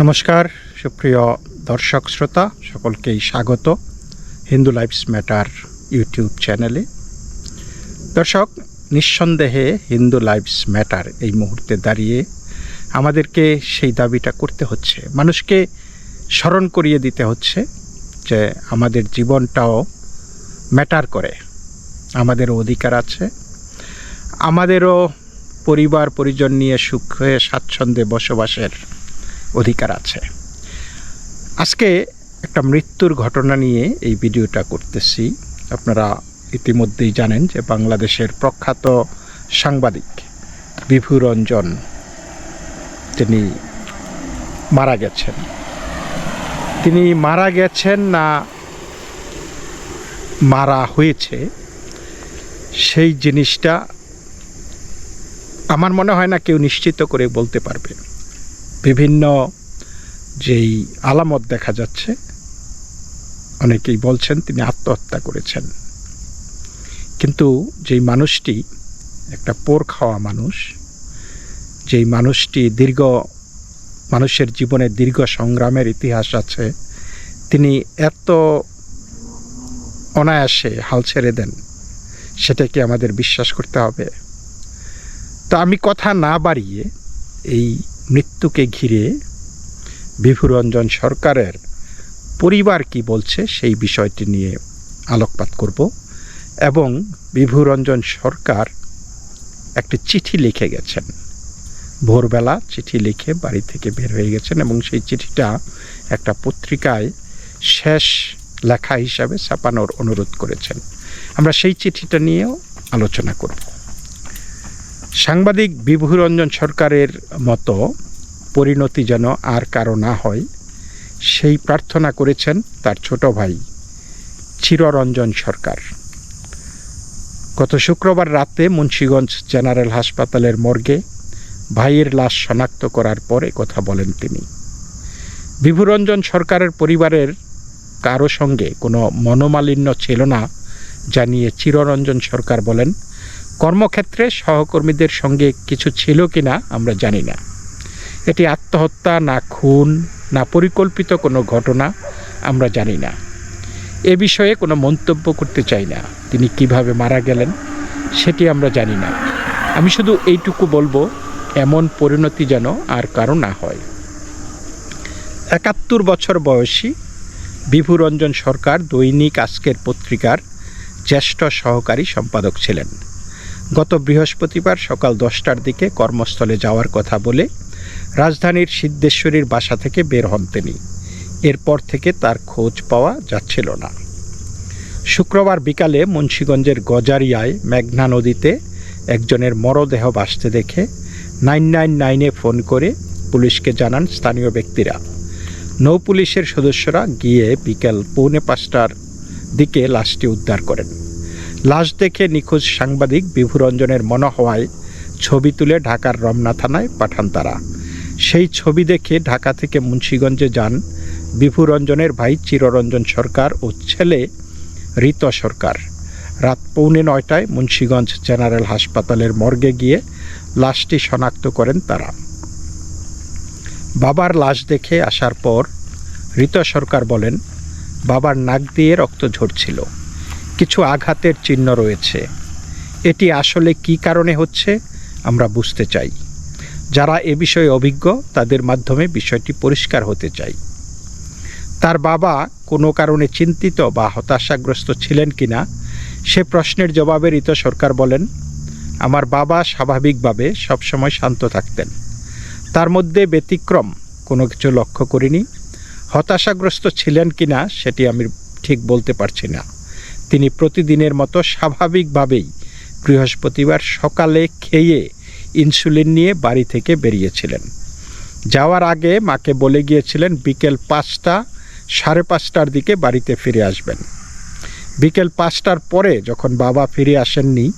নমস্কার, সুপ্রিয় দর্শক শ্রোতা, সকলকেই স্বাগত হিন্দু লাইফস ম্যাটার ইউটিউব চ্যানেলে। দর্শক, নিঃসন্দেহে হিন্দু লাইফস ম্যাটার এই মুহূর্তে দাঁড়িয়ে আমাদেরকে সেই দাবিটা করতে হচ্ছে। মানুষকে স্মরণ করিয়ে দিতে হচ্ছে যে আমাদের জীবনটাও ম্যাটার করে। আমাদেরও অধিকার আছে। আমাদেরও পরিবার পরিজন নিয়ে সুখে স্বাচ্ছন্দ্যে বসবাসের অধিকার আছে। আজকে একটা মৃত্যুর ঘটনা নিয়ে এই ভিডিওটা করতেছি। আপনারা ইতিমধ্যেই জানেন যে বাংলাদেশের প্রখ্যাত সাংবাদিক বিভুরঞ্জন তিনি মারা গেছেন। তিনি মারা গেছেন না মারা হয়েছে, সেই জিনিসটা আমার মনে হয় না কেউ নিশ্চিত করে বলতে পারবে। বিভিন্ন যেই আলামত দেখা যাচ্ছে, অনেকেই বলছেন তিনি আত্মহত্যা করেছেন। কিন্তু যেই মানুষটি একটা পোর খাওয়া মানুষ, যেই মানুষটি দীর্ঘ, মানুষের জীবনে দীর্ঘ সংগ্রামের ইতিহাস আছে, তিনি এত অনায়াসে হাল ছেড়ে দেন, সেটা কি আমাদের বিশ্বাস করতে হবে? তো আমি কথা না বাড়িয়ে এই মৃত্যুকে ঘিরে বিভুরঞ্জন সরকারের পরিবার কি বলছে সেই বিষয়টি নিয়ে আলোকপাত করব এবং বিভুরঞ্জন সরকার একটি চিঠি লিখে গেছেন। ভোরবেলা চিঠি লিখে বাড়ি থেকে বের হয়ে গেছেন এবং সেই চিঠিটা একটা পত্রিকায় শেষ লেখা হিসাবে ছাপানোর অনুরোধ করেছেন। আমরা সেই চিঠিটা নিয়েও আলোচনা করব। সাংবাদিক বিভুরঞ্জন সরকারের মতো পরিণতি যেন আর কারও না হয়, সেই প্রার্থনা করেছেন তার ছোট ভাই চিররঞ্জন সরকার। গত শুক্রবার রাতে মুন্সীগঞ্জ জেনারেল হাসপাতালের মর্গে ভাইয়ের লাশ শনাক্ত করার পরে কথা বলেন তিনি। বিভুরঞ্জন সরকারের পরিবারের কারও সঙ্গে কোনো মনোমালিন্য ছিল না, জানিয়ে চিররঞ্জন সরকার বলেন কর্মক্ষেত্রে সহকর্মীদের সঙ্গে কিছু ছিল কি না আমরা জানি না। এটি আত্মহত্যা, না খুন, না পরিকল্পিত কোনো ঘটনা আমরা জানি না। এ বিষয়ে কোনো মন্তব্য করতে চাই না। তিনি কীভাবে মারা গেলেন সেটি আমরা জানি না। আমি শুধু এইটুকু বলব, এমন পরিণতি যেন আর কারও না হয়। একাত্তর বছর বয়সী বিভুরঞ্জন সরকার দৈনিক আজকের পত্রিকার জ্যেষ্ঠ সহকারী সম্পাদক ছিলেন। গত বৃহস্পতিবার সকাল দশটার দিকে কর্মস্থলে যাওয়ার কথা বলে রাজধানীর সিদ্ধেশ্বরীর বাসা থেকে বের হন তিনি। এরপর থেকে তার খোঁজ পাওয়া যাচ্ছিল না। শুক্রবার বিকালে মুন্সীগঞ্জের গজারিয়ায় মেঘনা নদীতে একজনের মরদেহ ভাসতে দেখে নাইন নাইন নাইনে ফোন করে পুলিশকে জানান স্থানীয় ব্যক্তিরা। নৌ পুলিশের সদস্যরা গিয়ে বিকেল পৌনে পাঁচটার দিকে লাশটি উদ্ধার করেন। লাশ দেখে নিখোঁজ সাংবাদিক বিভুরঞ্জনের মনে হওয়ায় ছবি তুলে ঢাকার রমনা থানায় পাঠান তারা। সেই ছবি দেখে ঢাকা থেকে মুন্সীগঞ্জে যান বিভুরঞ্জনের ভাই চিররঞ্জন সরকার ও ছেলে ঋত সরকার। রাত পৌনে নয়টায় মুন্সীগঞ্জ জেনারেল হাসপাতালের মর্গে গিয়ে লাশটি শনাক্ত করেন তারা। বাবার লাশ দেখে আসার পর ঋত সরকার বলেন, বাবার নাক দিয়ে রক্ত ঝরছিল। কিছু আঘাতের চিহ্ন রয়েছে। এটি আসলে কি কারণে হচ্ছে, আমরা বুঝতে চাই। যারা এ বিষয়ে অভিজ্ঞ, তাদের মাধ্যমে বিষয়টি পরিষ্কার হতে চাই। তার বাবা কোনো কারণে চিন্তিত বা হতাশাগ্রস্ত ছিলেন কিনা, সে প্রশ্নের জবাবে ঋত সরকার বলেন, আমার বাবা স্বাভাবিকভাবে সবসময় শান্ত থাকতেন। তার মধ্যে ব্যতিক্রম, কোনো কিছু লক্ষ্য করিনি। হতাশাগ্রস্ত ছিলেন কিনা, সেটি আমি ঠিক বলতে পারছি না। তিনি প্রতিদিনের মতো স্বাভাবিকভাবেই বৃহস্পতিবার সকালে খেয়ে ইনসুলিন নিয়ে বাড়ি থেকে বেরিয়েছিলেন। যাওয়ার আগে মাকে বলে গিয়েছিলেন, বিকেল পাঁচটা, সাড়ে পাঁচটার দিকে বাড়িতে ফিরে আসবেন। বিকেল পাঁচটার পরে যখন বাবা ফিরে আসেননি,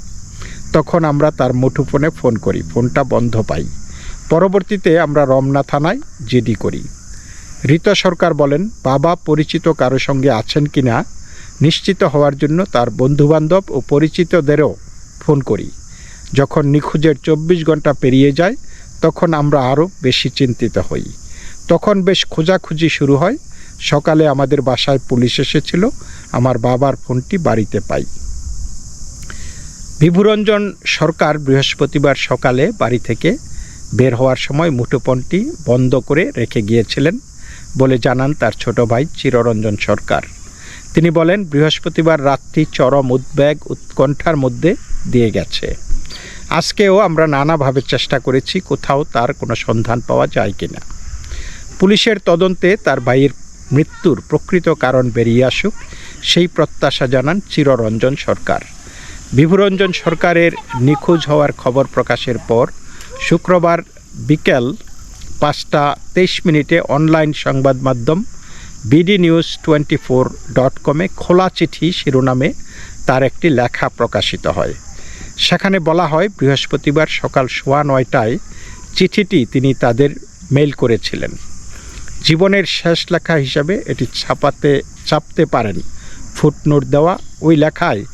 তখন আমরা তার মুঠোফোনে ফোন করি। ফোনটা বন্ধ পাই। পরবর্তীতে আমরা রমনা থানায় জিডি করি। ঋত সরকার বলেন, বাবা পরিচিত কারও সঙ্গে আছেন কি না নিশ্চিত হওয়ার জন্য তার বন্ধুবান্ধব ও পরিচিতদেরও ফোন করি। যখন নিখোঁজের চব্বিশ ঘণ্টা পেরিয়ে যায়, তখন আমরা আরও বেশি চিন্তিত হই। তখন বেশ খোঁজাখুঁজি শুরু হয়। সকালে আমাদের বাসায় পুলিশ এসেছিল। আমার বাবার ফোনটি বাড়িতে পাই। বিভুরঞ্জন সরকার বৃহস্পতিবার সকালে বাড়ি থেকে বের হওয়ার সময় মুঠোফোনটি বন্ধ করে রেখে গিয়েছিলেন বলে জানান তার ছোট ভাই চিররঞ্জন সরকার। তিনি বলেন, বৃহস্পতিবার রাত্রি চরম উদ্বেগ উৎকণ্ঠার মধ্যে দিয়ে গেছে। আজকেও আমরা নানাভাবে চেষ্টা করেছি, কোথাও তার কোনো সন্ধান পাওয়া যায় কি না পুলিশের তদন্তে তার ভাইয়ের মৃত্যুর প্রকৃত কারণ বেরিয়ে আসুক, সেই প্রত্যাশা জানান চিররঞ্জন সরকার। বিভুরঞ্জন সরকারের নিখোঁজ হওয়ার খবর প্রকাশের পর শুক্রবার বিকেল পাঁচটা তেইশ মিনিটে অনলাইন সংবাদ মাধ্যম BD news twenty four dot কমে খোলা চিঠি শিরোনামে তার একটি লেখা প্রকাশিত হয়। সেখানে বলা হয়, বৃহস্পতিবার সকাল সোয়া নয়টায় চিঠিটি তিনি তাদের মেইল করেছিলেন। জীবনের শেষ লেখা হিসাবে এটি ছাপাতে চাপতে পারেন। ফুটনোট দেওয়া ওই লেখায়,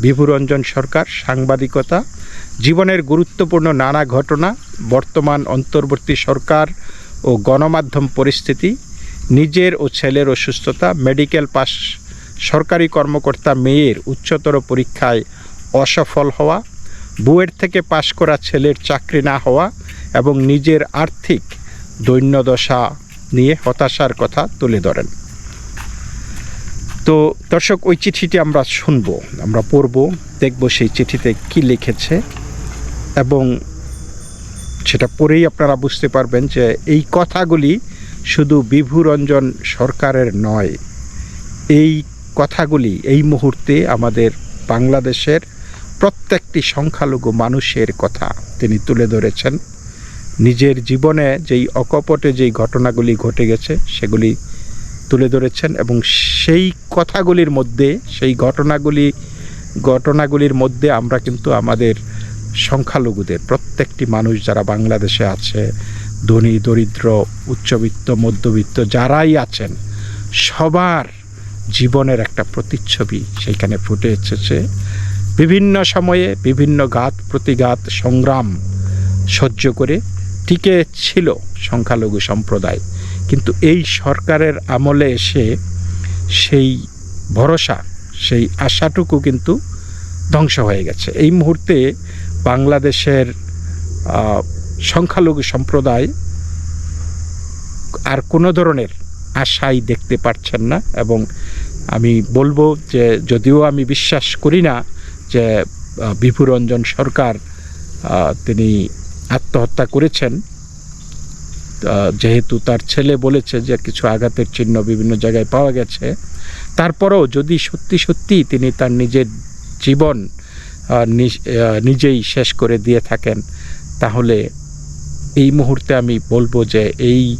বিভুরঞ্জন সরকার, সাংবাদিকতা, জীবনের গুরুত্বপূর্ণ নানা ঘটনা, বর্তমান অন্তর্বর্তী সরকার ও গণমাধ্যম পরিস্থিতি নিজের ও ছেলের অসুস্থতা, মেডিকেল পাস সরকারি কর্মকর্তা মেয়ের উচ্চতর পরীক্ষায় অসফল হওয়া, বুয়েট থেকে পাশ করা ছেলের চাকরি না হওয়া এবং নিজের আর্থিক দৈন্যদশা নিয়ে হতাশার কথা তুলে ধরেন। তো দর্শক, ওই চিঠিটি আমরা শুনব, আমরা পড়ব, দেখব সেই চিঠিতে কি লিখেছে এবং সেটা পড়েই আপনারা বুঝতে পারবেন যে এই কথাগুলি শুধু বিভুরঞ্জন সরকারের নয়, এই কথাগুলি এই মুহূর্তে আমাদের বাংলাদেশের প্রত্যেকটি সংখ্যালঘু মানুষের কথা তিনি তুলে ধরেছেন। নিজের জীবনে যেই অকপটে যেই ঘটনাগুলি ঘটে গেছে, সেগুলি তুলে ধরেছেন এবং সেই কথাগুলির মধ্যে, সেই ঘটনাগুলি, ঘটনাগুলির মধ্যে আমরা কিন্তু আমাদের সংখ্যালঘুদের, প্রত্যেকটি মানুষ যারা বাংলাদেশে আছে ধনী, দরিদ্র, উচ্চবিত্ত, মধ্যবিত্ত যারাই আছেন, সবার জীবনের একটা প্রতিচ্ছবি সেইখানে ফুটে এসেছে। বিভিন্ন সময়ে বিভিন্ন ঘাত, প্রতিঘাত, সংগ্রাম সহ্য করে টিকে ছিল সংখ্যালঘু সম্প্রদায়। কিন্তু এই সরকারের আমলে এসে সেই ভরসা, সেই আশাটুকু কিন্তু ধ্বংস হয়ে গেছে। এই মুহূর্তে বাংলাদেশের সংখ্যালঘু সম্প্রদায় আর কোনো ধরনের আশাই দেখতে পাচ্ছেন না এবং আমি বলব যে যদিও আমি বিশ্বাস করি না যে বিভুরঞ্জন সরকার তিনি আত্মহত্যা করেছেন যেহেতু তার ছেলে বলেছে যে কিছু আঘাতের চিহ্ন বিভিন্ন জায়গায় পাওয়া গেছে, তারপরেও যদি সত্যি সত্যি তিনি তার নিজের জীবন নিজেই শেষ করে দিয়ে থাকেন, তাহলে এই মুহূর্তে আমি বলব যে এই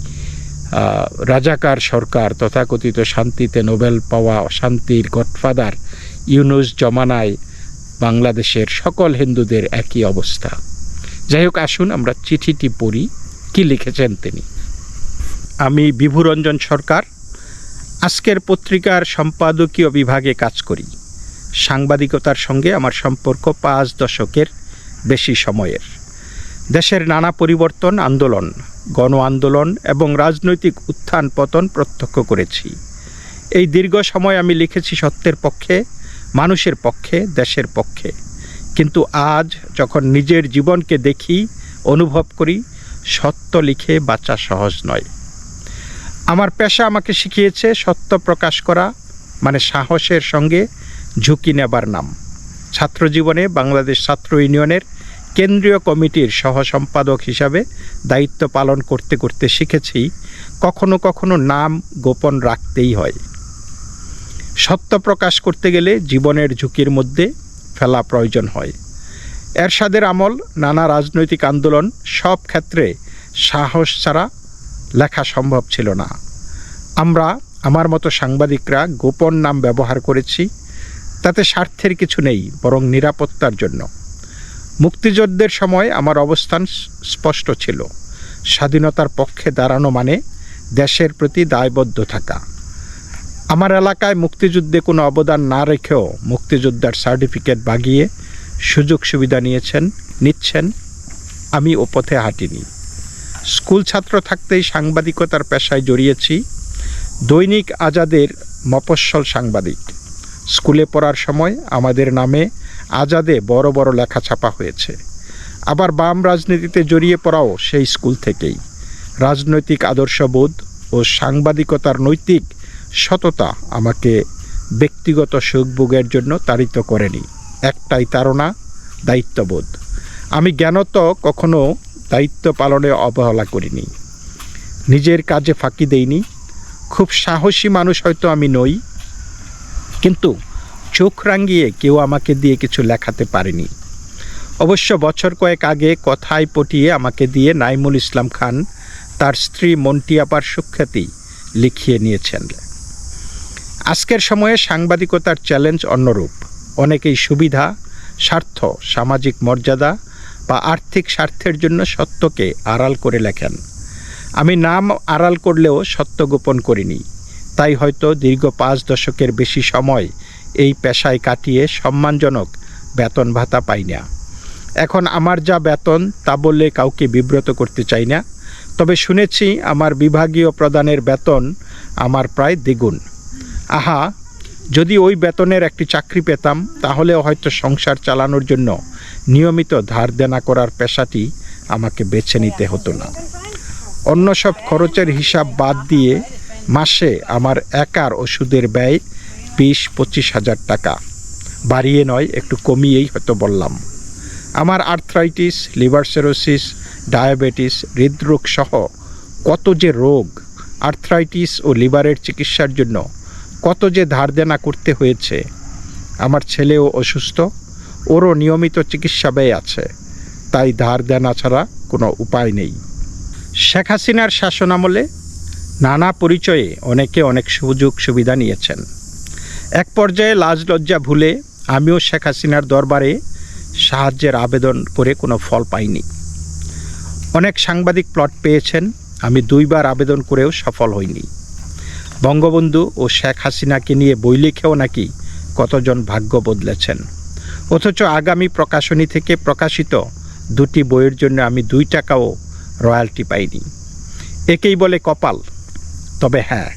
রাজাকার সরকার তথাকথিত শান্তিতে নোবেল পাওয়া শান্তির গডফাদার ইউনুস জমানায় বাংলাদেশের সকল হিন্দুদের একই অবস্থা। যাই হোক, আসুন আমরা চিঠিটি পড়ি, কি লিখেছেন তিনি? আমি বিভুরঞ্জন সরকার, আজকের পত্রিকার সম্পাদকীয় বিভাগে কাজ করি। সাংবাদিকতার সঙ্গে আমার সম্পর্ক পাঁচ দশকের বেশি সময়ের। দেশের নানা পরিবর্তন, আন্দোলন, গণ আন্দোলন এবং রাজনৈতিক উত্থান পতন প্রত্যক্ষ করেছি। এই দীর্ঘ সময় আমি লিখেছি সত্যের পক্ষে, মানুষের পক্ষে, দেশের পক্ষে। কিন্তু আজ যখন নিজের জীবনকে দেখি, অনুভব করি, সত্য লিখে বাঁচা সহজ নয়। আমার পেশা আমাকে শিখিয়েছে সত্য প্রকাশ করা মানে সাহসের সঙ্গে ঝুঁকি নেবার নাম। ছাত্র জীবনে বাংলাদেশ ছাত্র ইউনিয়নের কেন্দ্রীয় কমিটির সহ সম্পাদক হিসাবে দায়িত্ব পালন করতে করতে শিখেছি, কখনো কখনো নাম গোপন রাখতেই হয়। সত্য প্রকাশ করতে গেলে জীবনের ঝুঁকির মধ্যে ফেলা প্রয়োজন হয়। এরশাদের আমল, নানা রাজনৈতিক আন্দোলন সব ক্ষেত্রে সাহস ছাড়া লেখা সম্ভব ছিল না। আমরা, আমার মতো সাংবাদিকরা গোপন নাম ব্যবহার করেছি, তাতে স্বার্থের কিছু নেই, বরং নিরাপত্তার জন্য। মুক্তিযুদ্ধের সময় আমার অবস্থান স্পষ্ট ছিল। স্বাধীনতার পক্ষে দাঁড়ানো মানে দেশের প্রতি দায়বদ্ধ থাকা। আমার এলাকায় মুক্তিযুদ্ধে কোনো অবদান না রেখেও মুক্তিযোদ্ধার সার্টিফিকেট বাগিয়ে সুযোগ সুবিধা নিয়েছেন, নিচ্ছেন। আমি ও পথে হাঁটিনি। স্কুল ছাত্র থাকতেই সাংবাদিকতার পেশায় জড়িয়েছি। দৈনিক আজাদের মফস্বল সাংবাদিক। স্কুলে পড়ার সময় আমাদের নামে আজাদে বড় বড় লেখা ছাপা হয়েছে। আবার বাম রাজনীতিতে জড়িয়ে পড়াও সেই স্কুল থেকেই। রাজনৈতিক আদর্শবোধ ও সাংবাদিকতার নৈতিক সততা আমাকে ব্যক্তিগত সুখভোগের জন্য তাড়িত করেনি। একটাই তারা দায়িত্ববোধ। আমি জ্ঞানত কখনো দায়িত্ব পালনে অবহেলা করিনি। নিজের কাজে ফাঁকি দেইনি। খুব সাহসী মানুষ হয়তো আমি নই। কিন্তু চোখ রাঙিয়ে কেউ আমাকে দিয়ে কিছু লেখাতে পারেনি। অবশ্য বছর কয়েক আগে কথায় পটিয়ে আমাকে দিয়ে নাইমুল ইসলাম খান তার স্ত্রী মন্টি আপার সুখ্যাতি লিখিয়ে নিয়েছেন। আজকের সময়ে সাংবাদিকতার চ্যালেঞ্জ অন্যরূপ। অনেকেই সুবিধা, স্বার্থ, সামাজিক মর্যাদা বা আর্থিক স্বার্থের জন্য সত্যকে আড়াল করে লেখেন। আমি নাম আড়াল করলেও সত্য গোপন করিনি। তাই হয়তো দীর্ঘ পাঁচ দশকের বেশি সময় এই পেশায় কাটিয়ে সম্মানজনক বেতন ভাতা পাই না। এখন আমার যা বেতন, তা বললে কাউকে বিব্রত করতে চাই না। তবে শুনেছি আমার বিভাগীয় প্রদানের বেতন আমার প্রায় দ্বিগুণ। আহা, যদি ওই বেতনের একটি চাকরি পেতাম, তাহলেও হয়তো সংসার চালানোর জন্য নিয়মিত ধার দেনা করার পেশাটি আমাকে বেছে নিতে হতো না। অন্য সব খরচের হিসাব বাদ দিয়ে মাসে আমার একার ওষুধের ব্যয় বিশ, পঁচিশ হাজার টাকা। বাড়িয়ে নয়, একটু কমিয়েই হয়তো বললাম। আমার আর্থ্রাইটিস লিভার সেরোসিস ডায়াবেটিস হৃদরোগ সহ কত যে রোগ আর্থ্রাইটিস ও লিভারের চিকিৎসার জন্য কত যে ধার দেনা করতে হয়েছে। আমার ছেলেও অসুস্থ, ওরও নিয়মিত চিকিৎসা ব্যয় আছে, তাই ধার দেনা ছাড়া কোনো উপায় নেই। শেখ হাসিনার শাসনামলে নানা পরিচয়ে অনেকে অনেক সুযোগ সুবিধা নিয়েছেন। এক পর্যায়ে লাজ লজ্জা ভুলে আমিও শেখ হাসিনার দরবারে সাহায্যের আবেদন করে কোনো ফল পাইনি। অনেক সাংবাদিক প্লট পেয়েছেন, আমি দুইবার আবেদন করেও সফল হইনি। বঙ্গবন্ধু ও শেখ হাসিনাকে নিয়ে বই লিখেও নাকি কতজন ভাগ্য বদলেছেন। অথচ আগামী প্রকাশনী থেকে প্রকাশিত দুটি বইয়ের জন্য আমি দুই টাকাও রয়্যালটি পাইনি। একেই বলে কপাল, তবে হ্যাঁ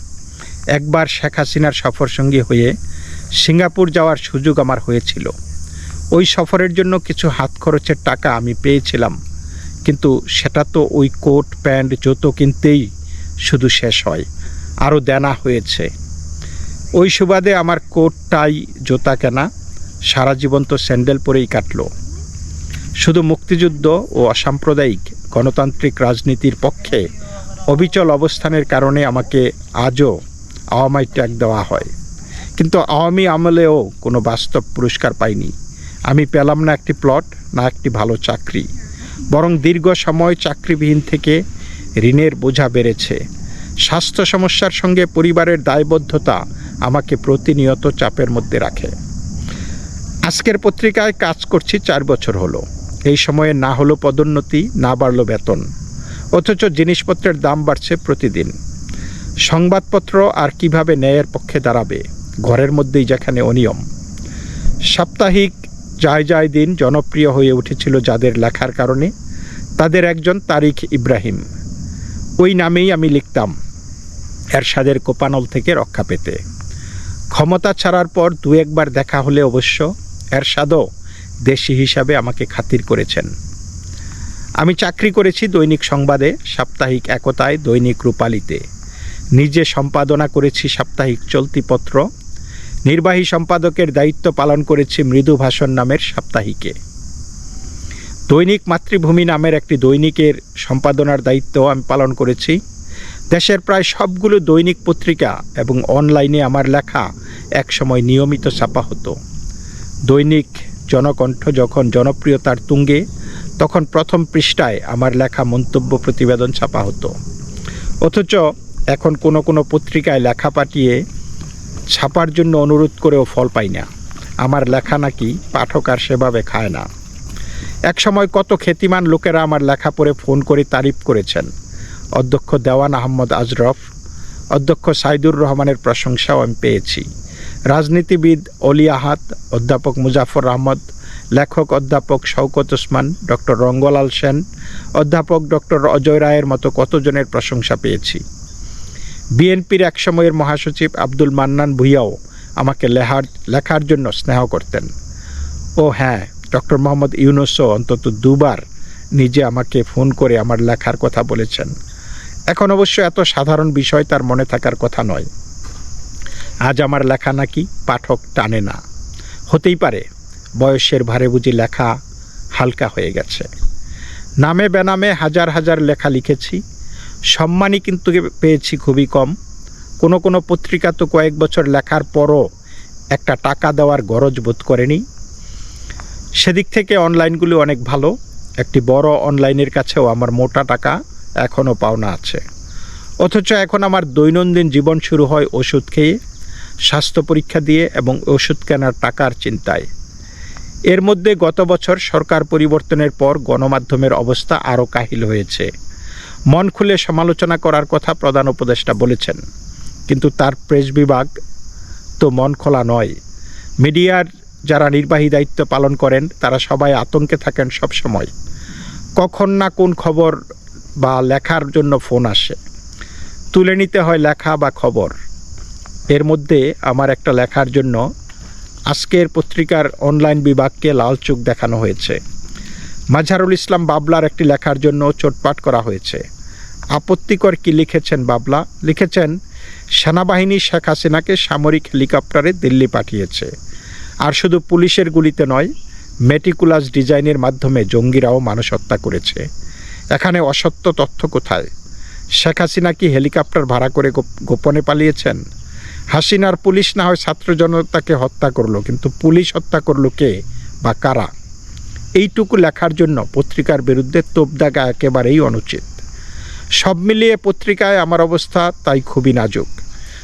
একবার শেখ হাসিনার সফর সঙ্গী হয়ে সিঙ্গাপুর যাওয়ার সুযোগ আমার হয়েছিল। ওই সফরের জন্য কিছু হাত খরচের টাকা আমি পেয়েছিলাম, কিন্তু সেটা তো ওই কোট, প্যান্ট, জুতো কিনতেই শুধু শেষ হয়, আরও দেনা হয়েছে। ওই সুবাদে আমার কোট, টাই, জুতা কেনা সারা জীবন তো স্যান্ডেল পরেই কাটল। শুধু মুক্তিযুদ্ধ ও অসাম্প্রদায়িক গণতান্ত্রিক রাজনীতির পক্ষে অবিচল অবস্থানের কারণে আমাকে আজও আওয়ামী ট্যাগ দেওয়া হয়। কিন্তু আওয়ামী আমলেও কোনো বাস্তব পুরস্কার পাইনি। আমি পেলাম না একটি প্লট, না একটি ভালো চাকরি। বরং দীর্ঘ সময় চাকরিবিহীন থেকে ঋণের বোঝা বেড়েছে। স্বাস্থ্য সমস্যার সঙ্গে পরিবারের দায়বদ্ধতা আমাকে প্রতিনিয়ত চাপের মধ্যে রাখে। আজকের পত্রিকায় কাজ করছি চার বছর হলো। এই সময়ে না হলো পদোন্নতি, না বাড়লো বেতন। অথচ জিনিসপত্রের দাম বাড়ছে প্রতিদিন। সংবাদপত্র আর কীভাবে ন্যায়ের পক্ষে দাঁড়াবে? ঘরের মধ্যেই যেখানে অনিয়ম। সাপ্তাহিক যায় যায় দিন জনপ্রিয় হয়ে উঠেছিল যাদের লেখার কারণে। তাদের একজন তারিখ ইব্রাহিম। ওই নামেই আমি লিখতাম, এরশাদের কোপানল থেকে রক্ষা পেতে। ক্ষমতা ছাড়ার পর দু একবার দেখা হলে অবশ্য এরশাদও দেশি হিসাবে আমাকে খাতির করেছেন। আমি চাকরি করেছি দৈনিক সংবাদে, সাপ্তাহিক একতায় দৈনিক রূপালিতে। নিজে সম্পাদনা করেছি সাপ্তাহিক চলতিপত্র নির্বাহী সম্পাদকের দায়িত্ব পালন করেছি মৃদু ভাষণ নামের সাপ্তাহিকে। দৈনিক মাতৃভূমি নামের একটি দৈনিকের সম্পাদনার দায়িত্ব আমি পালন করেছি। দেশের প্রায় সবগুলো দৈনিক পত্রিকা এবং অনলাইনে আমার লেখা একসময় নিয়মিত ছাপা হতো। দৈনিক জনকণ্ঠ যখন জনপ্রিয়তার তুঙ্গে, তখন প্রথম পৃষ্ঠায় আমার লেখা মন্তব্য প্রতিবেদন ছাপা হতো। অথচ এখন কোনো কোনো পত্রিকায় লেখা পাঠিয়ে ছাপার জন্য অনুরোধ করেও ফল পাই না। আমার লেখা নাকি পাঠক আর সেভাবে খায় না। এক সময় কত খ্যাতিমান লোকেরা আমার লেখা পড়ে ফোন করে তারিফ করেছেন। অধ্যক্ষ দেওয়ান আহমদ আজরফ, অধ্যক্ষ সাইদুর রহমানের প্রশংসাও আমি পেয়েছি। রাজনীতিবিদ অলি আহাত অধ্যাপক মুজাফর আহমদ, লেখক অধ্যাপক শওকত ওসমান, ডক্টর রঙ্গলাল সেন, অধ্যাপক ডক্টর অজয় রায়ের মতো কতজনের প্রশংসা পেয়েছি। বিএনপির একসময়ের মহাসচিব আব্দুল মান্নান ভুইয়াও আমাকে লেহার, লেখার জন্য স্নেহ করতেন। ও হ্যাঁ ডক্টর মোহাম্মদ ইউনুসও অন্তত দুবার নিজে আমাকে ফোন করে আমার লেখার কথা বলেছেন। এখন অবশ্য এত সাধারণ বিষয় তার মনে থাকার কথা নয়। আজ আমার লেখা নাকি পাঠক টানে না। হতেই পারে, বয়সের ভারে বুঝি লেখা হালকা হয়ে গেছে। নামে বেনামে হাজার হাজার লেখা লিখেছি সম্মানই কিন্তু পেয়েছি খুবই কম। কোনো কোনো পত্রিকা তো কয়েক বছর লেখার পরও একটা টাকা দেওয়ার গরজ বোধ করেনি। সেদিক থেকে অনলাইনগুলি অনেক ভালো। একটি বড় অনলাইনের কাছেও আমার মোটা টাকা এখনও পাওনা আছে। অথচ এখন আমার দৈনন্দিন জীবন শুরু হয় ওষুধ খেয়ে, স্বাস্থ্য পরীক্ষা দিয়ে এবং ওষুধ কেনার টাকার চিন্তায়। এর মধ্যে গত বছর সরকার পরিবর্তনের পর গণমাধ্যমের অবস্থা আরও কাহিল হয়েছে। মন খুলে সমালোচনা করার কথা প্রধান উপদেষ্টা বলেছেন। কিন্তু তার প্রেস বিভাগ তো মন খোলা নয়। মিডিয়ার যারা নির্বাহী দায়িত্ব পালন করেন, তারা সবাই আতঙ্কে থাকেন সব সময় কখন না কোন খবর বা লেখার জন্য ফোন আসে। তুলে নিতে হয় লেখা বা খবর। এর মধ্যে আমার একটা লেখার জন্য আজকের পত্রিকার অনলাইন বিভাগকে লাল চোখ দেখানো হয়েছে। মাঝারুল ইসলাম বাবলার একটি লেখার জন্য চোটপাট করা হয়েছে। আপত্তিকর কি লিখেছেন বাবলা? লিখেছেন, সেনাবাহিনী শেখ হাসিনাকে সামরিক হেলিকপ্টারে দিল্লি পাঠিয়েছে। আর শুধু পুলিশের গুলিতে নয়, মেটিকুলাস ডিজাইনের মাধ্যমে জঙ্গিরাও মানুষ হত্যা করেছে। এখানে অসত্য তথ্য কোথায়? শেখ হাসিনা কি হেলিকপ্টার ভাড়া করে গোপ- গোপনে পালিয়েছেন? হাসিনার পুলিশ না হয় ছাত্র জনতাকে হত্যা করল, কিন্তু পুলিশ হত্যা করল কে বা কারা? এইটুকু লেখার জন্য পত্রিকার বিরুদ্ধে তোপ দাগা একেবারেই অনুচিত। সব মিলিয়ে পত্রিকায় আমার অবস্থা তাই খুবই নাজুক।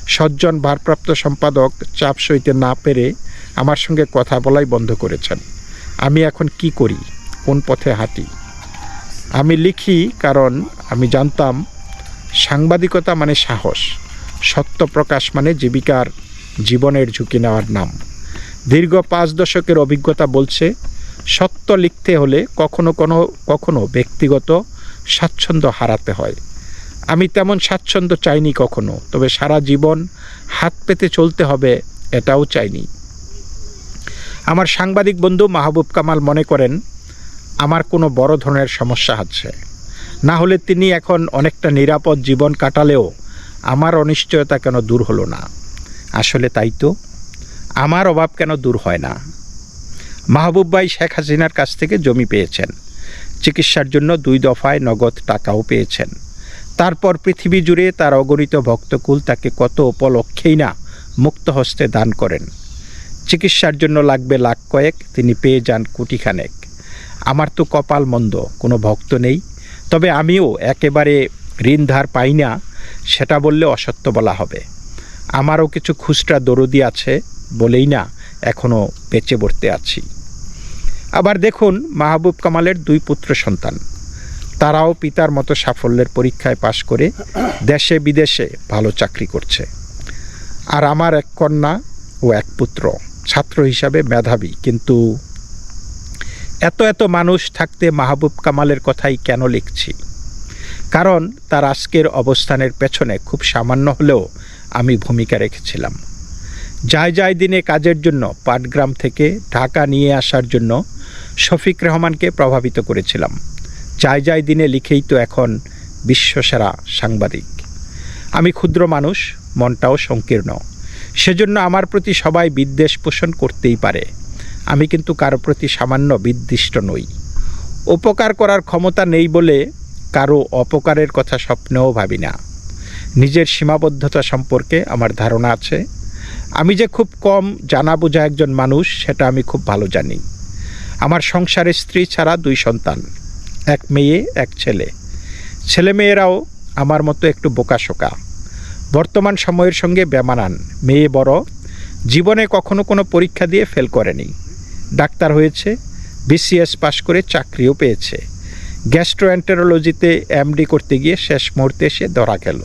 সজ্জন ভারপ্রাপ্ত সম্পাদক চাপ সইতে না পেরে আমার সঙ্গে কথা বলাই বন্ধ করেছেন। আমি এখন কি করি? কোন পথে হাঁটি? আমি লিখি কারণ আমি জানতাম সাংবাদিকতা মানে সাহস, সত্য প্রকাশ মানে জীবিকার জীবনের ঝুঁকি নেওয়ার নাম। দীর্ঘ পাঁচ দশকের অভিজ্ঞতা বলছে, সত্য লিখতে হলে কখনো কোনো, কখনো ব্যক্তিগত স্বাচ্ছন্দ্য হারাতে হয়। আমি তেমন স্বাচ্ছন্দ্য চাইনি কখনো, তবে সারা জীবন হাত পেতে চলতে হবে এটাও চাইনি। আমার সাংবাদিক বন্ধু মাহবুব কামাল মনে করেন, আমার কোনো বড় ধরনের সমস্যা আছে। না হলে তিনি এখন অনেকটা নিরাপদ জীবন কাটালেও আমার অনিশ্চয়তা কেন দূর হলো না? আসলে তাই তো। আমার অভাব কেন দূর হয় না? মাহবুব ভাই শেখ হাসিনার কাছ থেকে জমি পেয়েছেন। চিকিৎসার জন্য দুই দফায় নগদ টাকাও পেয়েছেন। তারপর পৃথিবী জুড়ে তার অগণিত ভক্তকুল তাকে কত উপলক্ষেই না মুক্ত হস্তে দান করেন। চিকিৎসার জন্য লাগবে লাখ কয়েক, তিনি পেয়ে যান কোটিখানেক। আমার তো কপাল মন্দ, কোনো ভক্ত নেই। তবে আমিও একেবারে ঋণ ধার পাই না, সেটা বললে অসত্য বলা হবে। আমারও কিছু খুচরা দরদি আছে বলেই না এখনও বেঁচে বসতে আছি। আবার দেখুন মাহবুব কামালের দুই পুত্র সন্তান। তারাও পিতার মতো সাফল্যের পরীক্ষায় পাশ করে দেশে বিদেশে ভালো চাকরি করছে। আর আমার এক কন্যা ও এক পুত্র, ছাত্র হিসাবে মেধাবী, কিন্তু এত এত মানুষ থাকতে মাহবুব কামালের কথাই কেন লিখছি? কারণ তার আজকের অবস্থানের পেছনে খুব সামান্য হলেও আমি ভূমিকা রেখেছিলাম। যায় যায় দিনে কাজের জন্য পাটগ্রাম থেকে ঢাকা নিয়ে আসার জন্য শফিক রহমানকে প্রভাবিত করেছিলাম। যায় যায় দিনে লিখেই তো এখন বিশ্বসেরা সাংবাদিক। আমি ক্ষুদ্র মানুষ, মনটাও সংকীর্ণ। সেজন্য আমার প্রতি সবাই বিদ্বেষ পোষণ করতেই পারে। আমি কিন্তু কারও প্রতি সামান্য বিদ্বিষ্ট নই। উপকার করার ক্ষমতা নেই বলে কারও অপকারের কথা স্বপ্নেও ভাবি না। নিজের সীমাবদ্ধতা সম্পর্কে আমার ধারণা আছে। আমি যে খুব কম জানা বোঝা একজন মানুষ, সেটা আমি খুব ভালো জানি। আমার সংসারে স্ত্রী ছাড়া দুই সন্তান, এক মেয়ে, এক ছেলে। ছেলেমেয়েরাও আমার মতো একটু বোকাশোকা বর্তমান সময়ের সঙ্গে বেমানান, মেয়ে বড়, জীবনে কখনো কোনো পরীক্ষা দিয়ে ফেল করেনি। ডাক্তার হয়েছে, বিসিএস পাশ করে চাকরিও পেয়েছে। গ্যাস্ট্রোএন্টেরোলজিতে এমডি করতে গিয়ে শেষ মুহূর্তে সে ধরা গেল।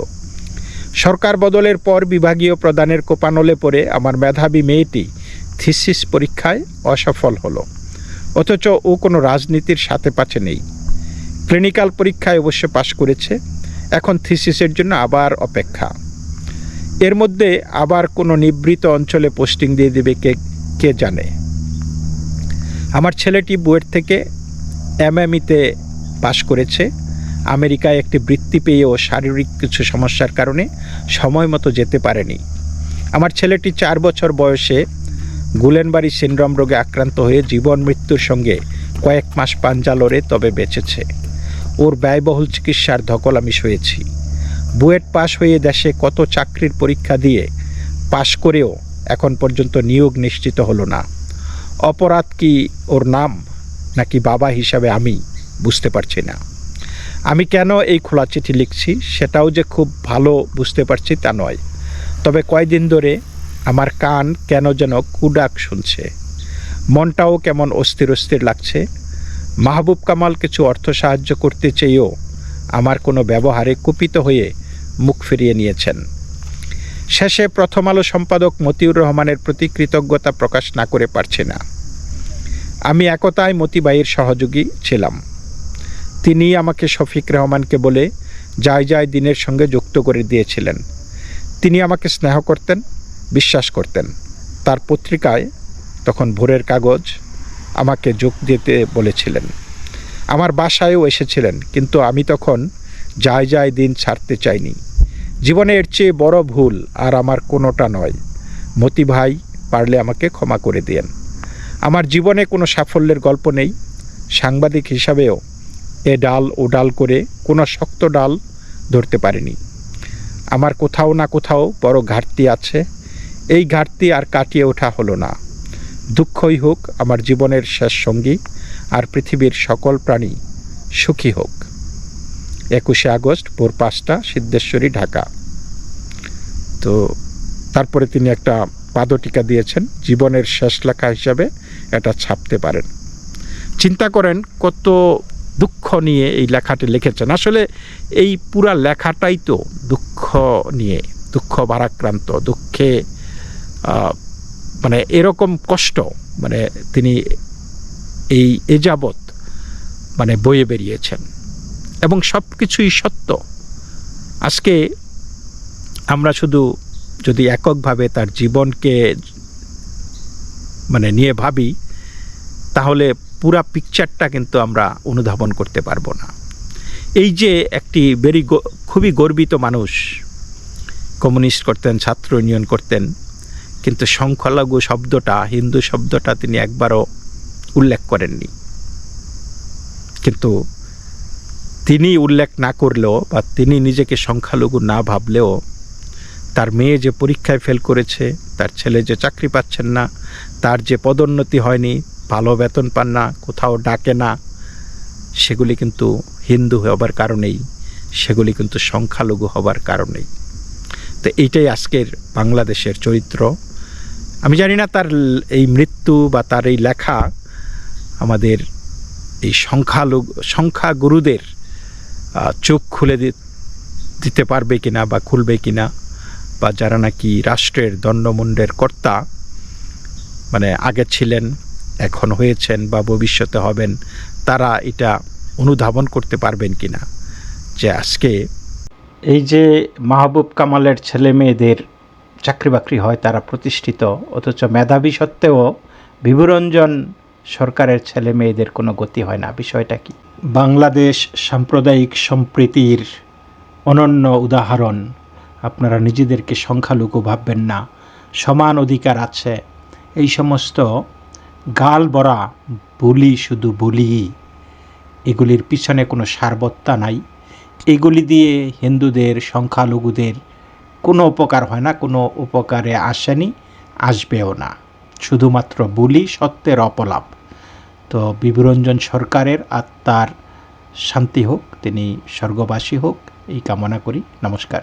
সরকার বদলের পর বিভাগীয় প্রদানের কোপানলে পড়ে আমার মেধাবী মেয়েটি থিসিস পরীক্ষায় অসফল হলো। অথচ ও কোনো রাজনীতির সাথে পাচ্ছে নেই। ক্লিনিক্যাল পরীক্ষায় অবশ্য পাশ করেছে, এখন থিসিসের জন্য আবার অপেক্ষা। এর মধ্যে আবার কোনো নিবৃত অঞ্চলে পোস্টিং দিয়ে দেবে কে কে জানে। আমার ছেলেটি বুয়েট থেকে এমএমইতে পাশ করেছে। আমেরিকায় একটি বৃত্তি পেয়েও শারীরিক কিছু সমস্যার কারণে সময় মতো যেতে পারেনি। আমার ছেলেটি চার বছর বয়সে গুলেনবাড়ি সিনড্রোম রোগে আক্রান্ত হয়ে জীবন মৃত্যুর সঙ্গে কয়েক মাস পাঞ্জা লড়ে তবে বেঁচেছে। ওর ব্যয়বহুল চিকিৎসার ধকল আমি সয়েছি। বুয়েট পাশ হয়ে দেশে কত চাকরির পরীক্ষা দিয়ে পাশ করেও এখন পর্যন্ত নিয়োগ নিশ্চিত হলো না। অপরাধ কি ওর নাম নাকি বাবা হিসাবে আমি বুঝতে পারছি না। আমি কেন এই খোলা চিঠি লিখছি সেটাও যে খুব ভালো বুঝতে পারছি তা নয়। তবে কয়দিন ধরে আমার কান কেন যেন কুডাক শুনছে? মনটাও কেমন অস্থির অস্থির লাগছে? মাহবুব কামাল কিছু অর্থ সাহায্য করতে চেয়েও আমার কোনো ব্যবহারে কুপিত হয়ে মুখ ফিরিয়ে নিয়েছেন। শেষে প্রথম আলো সম্পাদক মতিউর রহমানের প্রতি কৃতজ্ঞতা প্রকাশ না করে পারছে না। আমি একতায় মতিবাইয়ের সহযোগী ছিলাম। তিনি আমাকে শফিক রহমানকে বলে, যায় যায়, দিনের সঙ্গে যুক্ত করে দিয়েছিলেন। তিনি আমাকে স্নেহ করতেন বিশ্বাস করতেন। তার পত্রিকায় তখন ভোরের কাগজ আমাকে যোগ দিতে বলেছিলেন। আমার বাসায়ও এসেছিলেন, কিন্তু আমি তখন যায় যায় দিন ছাড়তে চাইনি। জীবনে এর চেয়ে বড় ভুল আর আমার কোনোটা নয়। মতি ভাই পারলে আমাকে ক্ষমা করে দিয়েন। আমার জীবনে কোনো সাফল্যের গল্প নেই। সাংবাদিক হিসাবেও এ ডাল ও ডাল করে কোনো শক্ত ডাল ধরতে পারিনি। আমার কোথাও না কোথাও বড় ঘাটতি আছে। এই ঘাটতি আর কাটিয়ে ওঠা হলো না। দুঃখই হোক আমার জীবনের শেষ সঙ্গী আর পৃথিবীর সকল প্রাণী সুখী হোক। একুশে আগস্ট, ভোর পাঁচটা, সিদ্ধেশ্বরী, ঢাকা। তো তারপরে তিনি একটা পাদটিকা দিয়েছেন, জীবনের শেষ লেখা হিসাবে এটা ছাপতে পারেন। চিন্তা করেন কত দুঃখ নিয়ে এই লেখাটি লিখেছেন। আসলে এই পুরা লেখাটাই তো দুঃখ নিয়ে, দুঃখ ভারাক্রান্ত, দুঃখে মানে এরকম কষ্ট মানে তিনি এই এ যাবৎ মানে বয়ে বেরিয়েছেন। এবং সব কিছুই সত্য। আজকে আমরা শুধু যদি এককভাবে তার জীবনকে মানে নিয়ে ভাবি, তাহলে পুরা পিকচারটা কিন্তু আমরা অনুধাবন করতে পারব না। এই যে একটি ভেরি খুবই গর্বিত মানুষ, কমিউনিস্ট করতেন, ছাত্র ইউনিয়ন করতেন কিন্তু সংখ্যালঘু শব্দটা, হিন্দু শব্দটা তিনি একবারও উল্লেখ করেননি। কিন্তু তিনি উল্লেখ না করলেও বা তিনি নিজেকে সংখ্যালঘু না ভাবলেও তার মেয়ে যে পরীক্ষায় ফেল করেছে, তার ছেলে যে চাকরি পাচ্ছেন না, তার যে পদোন্নতি হয়নি, ভালো বেতন পান না, কোথাও ডাকে না, সেগুলি কিন্তু হিন্দু হবার কারণেই, সেগুলি কিন্তু সংখ্যালঘু হবার কারণেই। তো এইটাই আজকের বাংলাদেশের চরিত্র। আমি জানি না তার এই মৃত্যু বা তার এই লেখা আমাদের এই সংখ্যালঘু আহ, চোখ খুলে দিতে পারবে কিনা বা খুলবে কিনা বা যারা নাকি রাষ্ট্রের দণ্ডমুণ্ডের কর্তা মানে আগে ছিলেন এখন হয়েছেন বা ভবিষ্যতে হবেন তারা এটা অনুধাবন করতে পারবেন কিনা? যে আজকে এই যে মাহবুব কামালের ছেলে মেয়েদের চাকরি বাকরি হয়, তারা প্রতিষ্ঠিত। অথচ মেধাবী সত্ত্বেও বিভুরঞ্জন সরকারের ছেলে মেয়েদের কোনো গতি হয় না। বিষয়টা কি? বাংলাদেশ সাম্প্রদায়িক সম্প্রীতির অনন্য উদাহরণ। আপনারা নিজেদেরকে সংখ্যালঘু ভাববেন না। সমান অধিকার আছে। এই সমস্ত গাল বরা বলি শুধু বলি। এগুলির পিছনে কোনো সারবত্তা নাই। এগুলি দিয়ে হিন্দুদের, সংখ্যালঘুদের কোনো উপকার হয় না, কোনো উপকারে আসেনি, আসবেও না। শুধুমাত্র বলি সত্যের অপলাপ। তো বিভুরঞ্জন সরকারের আত্মার শান্তি হোক, তিনি স্বর্গবাসী হোক, এই কামনা করি। নমস্কার।